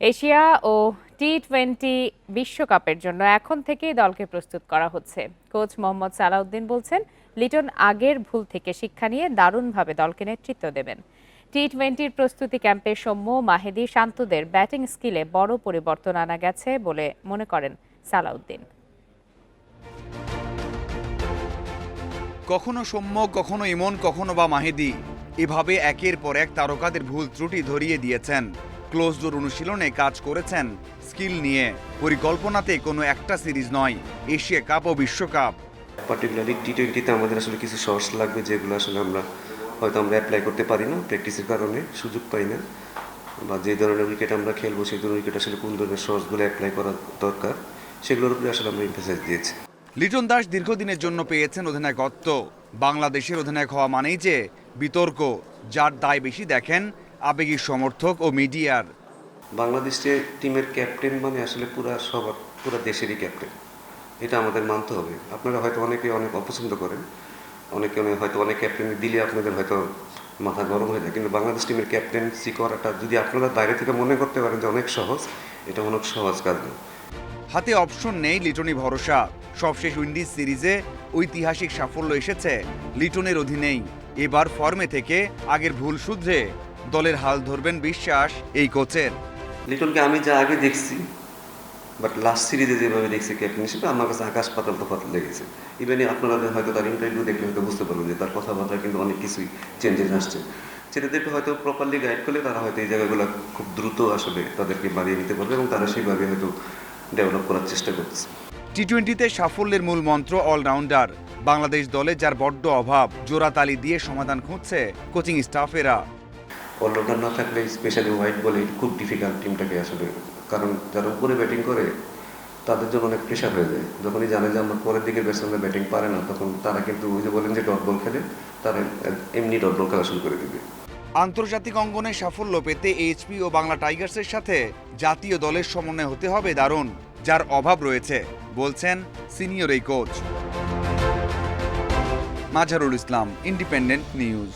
Asia ও T twenty বিশ্বকাপের জন্য এখন থেকেই দলকে প্রস্তুত করা হচ্ছে। কোচ মোহাম্মদ সালাউদ্দিন বলছেন, লিটন আগের ভুল থেকে শিক্ষা নিয়ে দারুণভাবে দলকে নেতৃত্ব দেবেন। টি টোয়েন্টির প্রস্তুতি ক্যাম্পে সৌম্য মাহেদি শান্তদের ব্যাটিং স্কিলে বড় পরিবর্তন আনা গেছে বলে মনে করেন সালাউদ্দিন। কখনো সৌম্য, কখনো ইমন, কখনো বা মাহেদি, এভাবে একের পর এক তারকাদের ভুল ত্রুটি ধরিয়ে দিয়েছেন। ক্লোজ ডোর অনুশীলনে কাজ করেছেন। স্কিল নিয়ে পরিকল্পনাতে কোনো একটা সিরিজ নয় এশিয়া কাপ ও বিশ্বকাপ। পার্টিকুলারলি টি টোয়েন্টিতে আমাদের আসলে কিছু শর্টস লাগবে যেগুলো আসলে আমরা হয়তো আমরা অ্যাপ্লাই করতে পারি না প্র্যাকটিসের কারণে সুযোগ পাই না। বা যে ধরনের উইকেট আমরা খেলব সেই ধরনের উইকেট আসলে কোন ধরনের শর্টসগুলো অ্যাপ্লাই করা দরকার সেগুলোর উপরে আসলে আমরা এমফাসাইজ দিয়েছি। লিটন দাস দীর্ঘদিনের জন্য পেয়েছেন অধিনায়কত্ব বাংলাদেশের অধিনায়ক হওয়া মানেই যে বিতর্ক যার দায় বেশি দেখেন আবেগী সমর্থক ও মিডিয়ার। বাংলাদেশ যে টিমের ক্যাপ্টেন মানে আসলে পুরা সবার পুরা দেশেরই ক্যাপ্টেন। এটা আমাদের মানতে হবে। আপনারা হয়তো অনেকে অনেক অপছন্দ করেন অনেকে অনেক হয়তো অনেক ক্যাপ্টেন দিলে আপনাদের হয়তো মাথা গরম হয়ে যায়। কিন্তু বাংলাদেশ টিমের ক্যাপ্টেন্সি করাটা যদি আপনারা বাইরে থেকে মনে করতে পারেন যে অনেক সহজ এটা অনেক সহজ কাজ না হাতে অপশন নেই লিটনই ভরসা। সবশেষ উইন্ডিজ সিরিজে ঐতিহাসিক সাফল্য এসেছে লিটনের অধীনেই। এবার ফর্মে থেকে আগের ভুল শুধরে দলের হাল ধরবেন বিশ্বাস এই কোচের। লিটনকে আমি যা আগে দেখছি বাট লাস্ট সিরিজে যেভাবে দেখছি ক্যাপ্টেন হিসেবে আমার কাছে আকাশ পাতাল তফাৎ লেগেছে। ইভেন আপনারা হয়তো তার ইন্টারভিউ দেখলে হয়তো বুঝতে পারবেন যে তার কথাবার্তা কিন্তু অনেক কিছুই চেঞ্জেস আসছে। ছেলেদেরকে হয়তো প্রপারলি গাইড করলে তারা হয়তো এই জায়গাগুলো খুব দ্রুত আসলে তাদেরকে বাড়িয়ে নিতে পারবে এবং তারা সেইভাবে হয়তো ডেভেলপ করার চেষ্টা করছে। টি টোয়েন্টিতে সাফল্যের মূল মন্ত্র অলরাউন্ডার বাংলাদেশ দলে যার বড্ড অভাব জোড়াতালি দিয়ে সমাধান খুঁজছে কোচিং স্টাফেরা। অলরাউন্ডার না থাকলে স্পেশালি হোয়াইট বলে খুব ডিফিকাল্ট টিমটাকে আসলে। কারণ যারা উপরে ব্যাটিং করে, তাদের জন্য অনেক প্রেশার হয়ে যায়। যখনই জানে যে আমরা পরের দিকে ব্যাটসম্যানরা ব্যাটিং পারে না, তখন তারা কিন্তু ওই যে বলেন যে ডট বল খেলে, তারা এমনি ডট বল খেলা শুরু করে দেবে। আন্তর্জাতিক অঙ্গনে সাফল্য পেতে এইচপি ও বাংলা টাইগার্সের সাথে জাতীয় দলের সমন্বয় হতে হবে দারুণ, যার অভাব রয়েছে, বলছেন সিনিয়র এই coach Mazharul Islam independent news